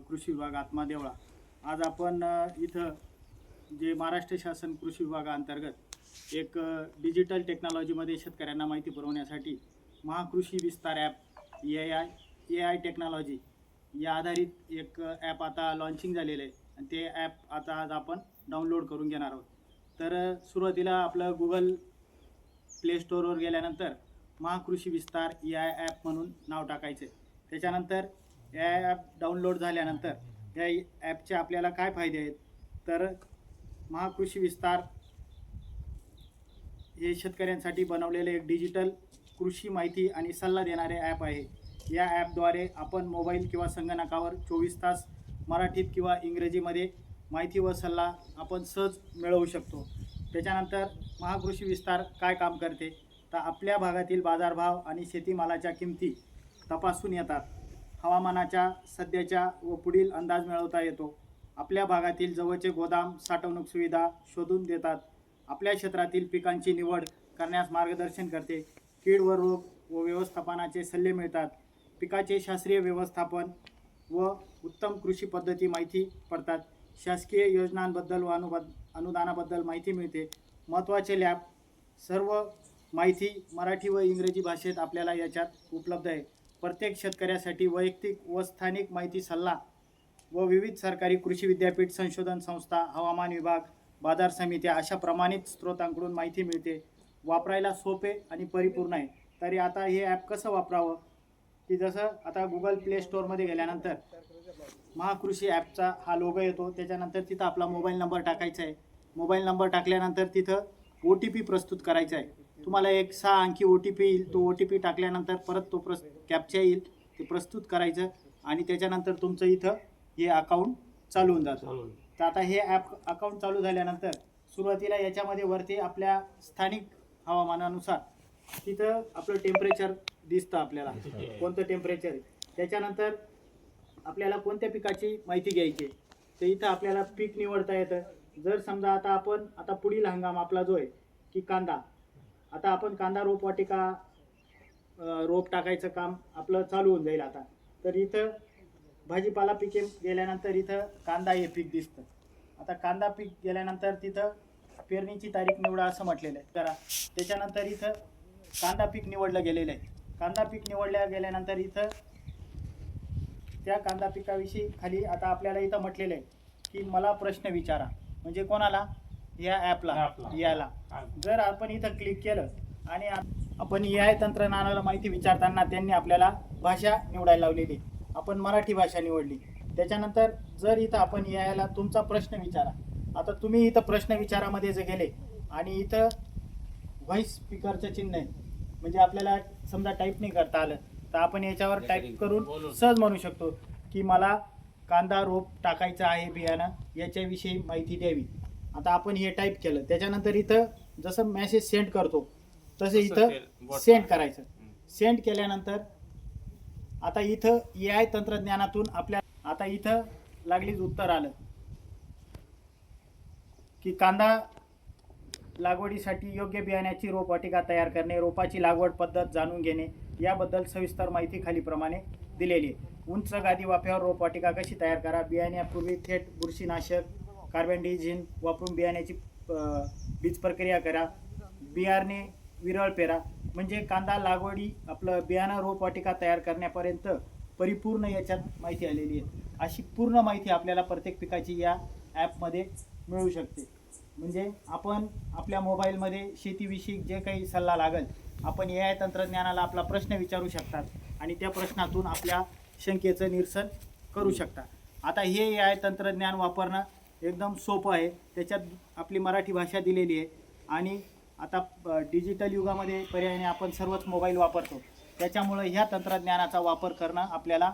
कृषी विभाग आत्मा देवळा आज आपण इथं जे महाराष्ट्र शासन कृषी विभागाअंतर्गत एक डिजिटल टेक्नॉलॉजीमध्ये शेतकऱ्यांना माहिती पुरवण्यासाठी Mahakrushi Vistar app A I A I technology या आधारित एक ॲप आता लॉन्चिंग झालेलं आहे. आणि ते ॲप आता आज आपण डाउनलोड करून घेणार आहोत. तर सुरुवातीला आपलं गुगल प्ले स्टोअरवर गेल्यानंतर महाकृषी विस्तार ए आय ॲप म्हणून नाव टाकायचं आहे त्याच्यानंतर या ॲप डाउनलोड झाल्यानंतर या ॲपचे आपल्याला काय फायदे आहेत? तर महाकृषी विस्तार हे शेतकऱ्यांसाठी बनवलेले एक डिजिटल कृषी माहिती आणि सल्ला देणारे ॲप आहे. या ॲपद्वारे आपण मोबाईल किंवा संगणकावर चोवीस तास मराठीत किंवा इंग्रजीमध्ये माहिती व सल्ला आपण सहज मिळवू शकतो. त्याच्यानंतर महाकृषी विस्तार काय काम करते? तर आपल्या भागातील बाजारभाव आणि शेतीमालाच्या किमती तपासून येतात. हवामानाच्या सध्याच्या व पुढील अंदाज मिळवता येतो. आपल्या भागातील जवळचे गोदाम साठवणूक सुविधा शोधून देतात. आपल्या क्षेत्रातील पिकांची निवड करण्यास मार्गदर्शन करते. कीड व रोग व व्यवस्थापनाचे सल्ले मिळतात. पिकाचे शास्त्रीय व्यवस्थापन व उत्तम कृषी पद्धती माहिती पडतात. शासकीय योजनांबद्दल व अनुबद अनुदानाबद्दल माहिती मिळते. महत्त्वाचे लॅब सर्व माहिती मराठी व इंग्रजी भाषेत आपल्याला याच्यात उपलब्ध आहे. प्रत्येक शेतकऱ्यासाठी वैयक्तिक व स्थानिक माहिती सल्ला व विविध सरकारी कृषी विद्यापीठ संशोधन संस्था हवामान विभाग बाजार समित्या अशा प्रमाणित स्रोतांकडून माहिती मिळते. वापरायला सोपे आणि परिपूर्ण आहे. तरी आता हे ॲप कसं वापरावं? की जसं आता गुगल प्ले स्टोअरमध्ये गेल्यानंतर महाकृषी ॲपचा हा लोगो येतो. त्याच्यानंतर तिथं आपला मोबाईल नंबर टाकायचा आहे. मोबाईल नंबर टाकल्यानंतर तिथं ओ टी पी प्रस्तुत करायचा आहे. तुम्हाला एक सहा अंकी ओ टी पी येईल. तो ओ टी पी टाकल्यानंतर परत तो प्रस कॅप्चा येईल. ते प्रस्तुत करायचं आणि त्याच्यानंतर तुमचं इथं हे अकाउंट चालू होऊन जातं. तर आता हे ॲप अकाउंट चालू झाल्यानंतर सुरुवातीला याच्यामध्ये वरती आपल्या स्थानिक हवामानानुसार तिथं आपलं टेम्परेचर दिसतं आपल्याला. कोणतं टेम्परेचर त्याच्यानंतर आपल्याला कोणत्या पिकाची माहिती घ्यायची तर इथं आपल्याला पीक निवडता येतं. जर समजा आता आपण आता पुढील हंगाम आपला जो आहे की कांदा. आता आपण कांदा रोपवाटिका रोप टाकायचं काम आपलं चालू होऊन जाईल आता. तर इथं भाजीपाला पिके गेल्यानंतर इथं कांदा हे पीक दिसतं. आता कांदा पीक गेल्यानंतर तिथं पेरणीची तारीख निवडा असं म्हटलेलं आहे. करा. त्याच्यानंतर इथं कांदा पीक निवडलं गेलेलं आहे. कांदा पीक निवडल्या गेल्यानंतर इथं त्या कांदा पिकाविषयी खाली आता आपल्याला इथं म्हटलेलं आहे की मला प्रश्न विचारा. म्हणजे कोणाला? या ॲपला. याला. जर आपण इथं क्लिक केलं आणि आप- आपण ए आय तंत्रज्ञानाला माहिती विचारताना त्यांनी आपल्याला भाषा निवडायला लावलेली. आपण मराठी भाषा निवडली. त्याच्यानंतर जर इथं आपण ए आयला तुमचा प्रश्न विचारा. आता तुम्ही इथं प्रश्न विचारामध्ये जे गेले आणि इथं व्हॉइस स्पीकरचं चिन्ह आहे. म्हणजे आपल्याला समजा टाईप नाही करता आलं तर आपण याच्यावर टाईप करून सहज म्हणू शकतो की मला कांदा रोप टाकायचं आहे बियाणं याच्याविषयी माहिती द्यावी. आता आपण हे टाईप केलं. त्याच्यानंतर इथं जसं मेसेज सेंड करतो तसं इथं सेंड. करायचं. सेंड केल्यानंतर आता इथं ए आय तंत्रज्ञानातून आपल्या आता इथं लागलीच उत्तर आलं. की कांदा लागवडीसाठी योग्य बियाण्याची रोपवाटिका तयार करणे रोपाची लागवड पद्धत जाणून घेणे याबद्दल सविस्तर माहिती खालीप्रमाणे दिलेली आहे. उंच गादी वाफ्यावर रोपवाटिका कशी तयार करा? बियाण्यापूर्वी थेट बुरशीनाशक कार्बन डिझिन वापरून बियाण्याची बीज प्रक्रिया करा. बियाणे विरळ पेरा. म्हणजे कांदा लागवडी आपलं बियाणं रोपवाटिका तयार करण्यापर्यंत परिपूर्ण याच्यात माहिती आलेली आहे. अशी पूर्ण माहिती आपल्याला प्रत्येक पिकाची या ॲपमध्ये मिळू शकते. म्हणजे आपण आपल्या मोबाईलमध्ये शेतीविषयी जे काही सल्ला लागेल आपण ए आय तंत्रज्ञानाला आपला प्रश्न विचारू शकतात आणि त्या प्रश्नातून आपल्या शंकेचं निरसन करू शकता. आता हे ए आय तंत्रज्ञान वापरणं एकदम सोपं आहे. त्याच्यात आपली मराठी भाषा दिलेली आहे. आणि आता डिजिटल युगामध्ये पर्यायाने आपण सर्वच मोबाईल वापरतो. त्याच्यामुळं ह्या तंत्रज्ञानाचा वापर करणं आपल्याला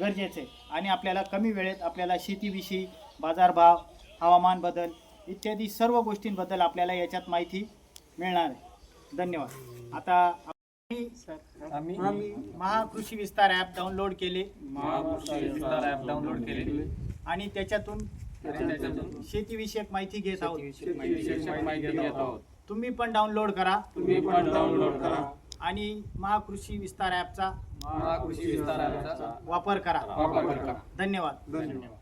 गरजेचं आहे. आणि आपल्याला कमी वेळेत आपल्याला शेतीविषयी बाजारभाव हवामान बदल इत्यादी सर्व गोष्टींबद्दल आपल्याला याच्यात माहिती मिळणार आहे. धन्यवाद. आता आम्ही आम्ही महाकृषी विस्तार ॲप डाउनलोड केले. महाकृषी विस्तार ॲप डाउनलोड केले. आणि त्याच्यातून त्याच्यातून शेतीविषयक माहिती घेत आहोत. शेतीविषयक माहिती घेत आहोत. तुम्ही पण डाउनलोड करा. तुम्ही पण डाउनलोड करा. आणि महाकृषी विस्तार ॲपचा महाकृषी विस्तार ॲपचा वापर करा. वापर करा. धन्यवाद. धन्यवाद.